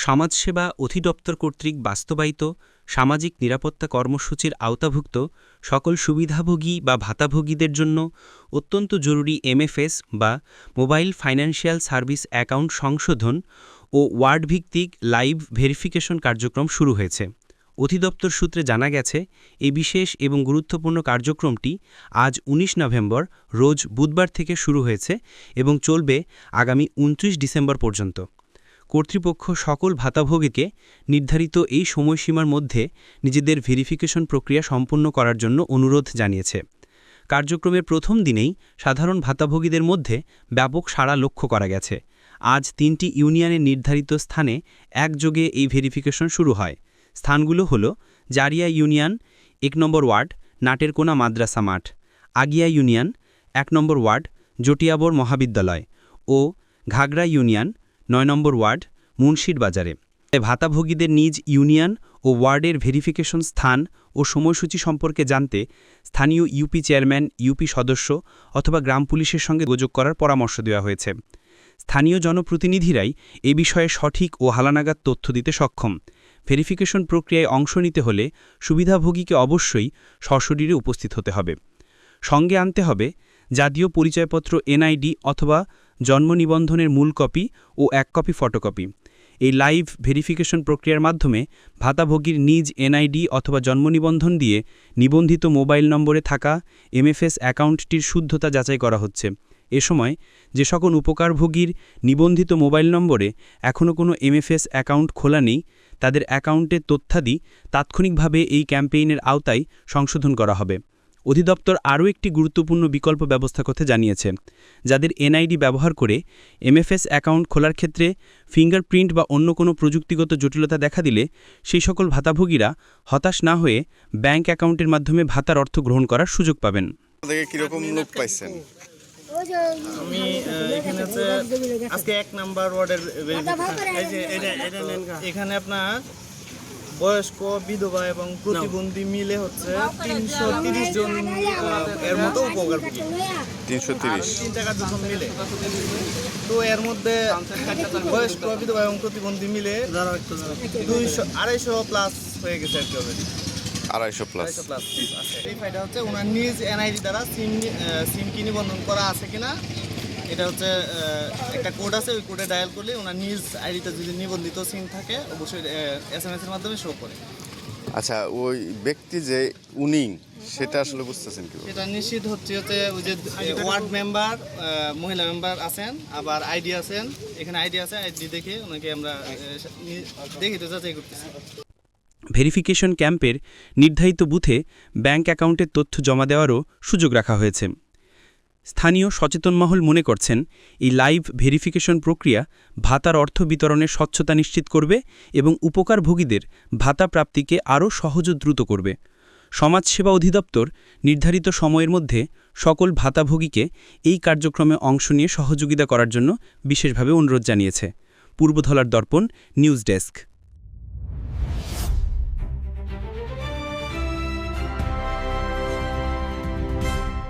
সমাজসেবা অধিদপ্তর কর্তৃক বাস্তবায়িত সামাজিক নিরাপত্তা কর্মসূচির আওতাভুক্ত সকল সুবিধাভোগী বা ভাতাভোগীদের জন্য অত্যন্ত জরুরি এমএফএস বা মোবাইল ফাইন্যান্সিয়াল সার্ভিস অ্যাকাউন্ট সংশোধন ও ওয়ার্ডভিত্তিক লাইভ ভেরিফিকেশন কার্যক্রম শুরু হয়েছে। অধিদপ্তর সূত্রে জানা গেছে এই বিশেষ এবং গুরুত্বপূর্ণ কার্যক্রমটি আজ ১৯ নভেম্বর রোজ বুধবার থেকে শুরু হয়েছে এবং চলবে আগামী ২৯ ডিসেম্বর পর্যন্ত। কর্তৃপক্ষ সকল ভাতাভোগীকে নির্ধারিত এই সময়সীমার মধ্যে নিজেদের ভেরিফিকেশন প্রক্রিয়া সম্পন্ন করার জন্য অনুরোধ জানিয়েছে। কার্যক্রমের প্রথম দিনেই সাধারণ ভাতাভোগীদের মধ্যে ব্যাপক সাড়া লক্ষ্য করা গেছে। আজ তিনটি ইউনিয়নের নির্ধারিত স্থানে একযোগে এই ভেরিফিকেশন শুরু হয়। স্থানগুলো হল জারিয়া ইউনিয়ন, এক নম্বর ওয়ার্ড, নাটেরকোনা মাদ্রাসা মাঠ, আগিয়া ইউনিয়ন, এক নম্বর ওয়ার্ড, জটিয়াবর মহাবিদ্যালয় ও ঘাগড়া ইউনিয়ন নয় নম্বর ওয়ার্ড, মুন্সির বাজারে। ভাতাভোগীদের নিজ ইউনিয়ন ও ওয়ার্ডের ভেরিফিকেশন স্থান ও সময়সূচি সম্পর্কে জানতে স্থানীয় ইউপি চেয়ারম্যান, ইউপি সদস্য অথবা গ্রাম পুলিশের সঙ্গে যোগাযোগ করার পরামর্শ দেওয়া হয়েছে। স্থানীয় জনপ্রতিনিধিরাই এ বিষয়ে সঠিক ও হালানাগাদ তথ্য দিতে সক্ষম। ভেরিফিকেশন প্রক্রিয়ায় অংশ নিতে হলে সুবিধাভোগীকে অবশ্যই সশরীরে উপস্থিত হতে হবে। সঙ্গে আনতে হবে জাতীয় পরিচয়পত্র, এনআইডি অথবা জন্ম নিবন্ধনের মূল কপি ও এক কপি ফটোকপি। এই লাইভ ভেরিফিকেশন প্রক্রিয়ার মাধ্যমে ভাতাভোগীর নিজ এনআইডি অথবা জন্ম নিবন্ধন দিয়ে নিবন্ধিত মোবাইল নম্বরে থাকা এমএফএস অ্যাকাউন্টটির শুদ্ধতা যাচাই করা হচ্ছে। এ সময় যে সকল উপকারভোগীর নিবন্ধিত মোবাইল নম্বরে এখনও কোনো এমএফএস অ্যাকাউন্ট খোলা নেই, তাদের অ্যাকাউন্টের তথ্যাদি তাৎক্ষণিকভাবে এই ক্যাম্পেইনের আওতায় সংশোধন করা হবে। অধিদপ্তর আরও একটি গুরুত্বপূর্ণ বিকল্প ব্যবস্থা করতে জানিয়েছে যাদের এনআইডি ব্যবহার করে এমএফএস অ্যাকাউন্ট খোলার ক্ষেত্রে ফিঙ্গারপ্রিন্ট বা অন্য কোনো প্রযুক্তিগত জটিলতা দেখা দিলে সেই সকল ভাতাভোগীরা হতাশ না হয়ে ব্যাংক অ্যাকাউন্টের মাধ্যমে ভাতার অর্থ গ্রহণ করার সুযোগ পাবেন কীরকম লোক পাইছেন আমি এখানে হচ্ছে আজকে এক নাম্বার ওয়ার্ডের। এখানে আপনার বয়স্ক বিধবা এবং প্রতিবন্ধী মিলে হচ্ছে তিনশো তিরিশ জন এর মতো উপকারভোগী তিনশো তিরিশ। তিনটা কার্যক্রম মিলে। তো এর মধ্যে বয়স্ক বিধবা এবং প্রতিবন্ধী মিলে দুইশো আড়াইশো প্লাস হয়ে গেছে আর কি already। আড়াইশো প্লাস আছে এই ফাইলটা হচ্ছে ওনার নিজ এনআইডি দ্বারা সিম সিম কি নিবন্ধন করা আছে কিনা? এটা হচ্ছে একটা কোড আছে ওই কোডে ডায়াল করলে ওনার নিজ আইডিতে যদি নিবন্ধিত সিম থাকে অবশ্যই এস এম এস এর মাধ্যমে শো করে। আচ্ছা ওই ব্যক্তি যে উনি সেটা আসলে বুঝতেছেন কি এটা নিশ্চিত হচ্ছে হচ্ছে ওই যে ওয়ার্ড মেম্বার মহিলা মেম্বার আছেন আবার আইডি আছেন এখানে আইডি আছে আইডি দেখে ওনাকে আমরা আহ, দেখি তো যাচাই করতেছি। ভেরিফিকেশন ক্যাম্পের নির্ধারিত বুথে ব্যাংক অ্যাকাউন্টের তথ্য জমা দেওয়ারও সুযোগ রাখা হয়েছে। স্থানীয় সচেতন মহল মনে করছেন, এই লাইভ ভেরিফিকেশন প্রক্রিয়া ভাতার অর্থ বিতরণের স্বচ্ছতা নিশ্চিত করবে এবং উপকারভোগীদের ভাতা প্রাপ্তিকে আরও সহজ দ্রুত করবে। সমাজসেবা অধিদপ্তর নির্ধারিত সময়ের মধ্যে সকল ভাতাভোগীকে এই কার্যক্রমে অংশ নিয়ে সহযোগিতা করার জন্য বিশেষভাবে অনুরোধ জানিয়েছে। পূর্বধলার দর্পণ, নিউজ ডেস্ক।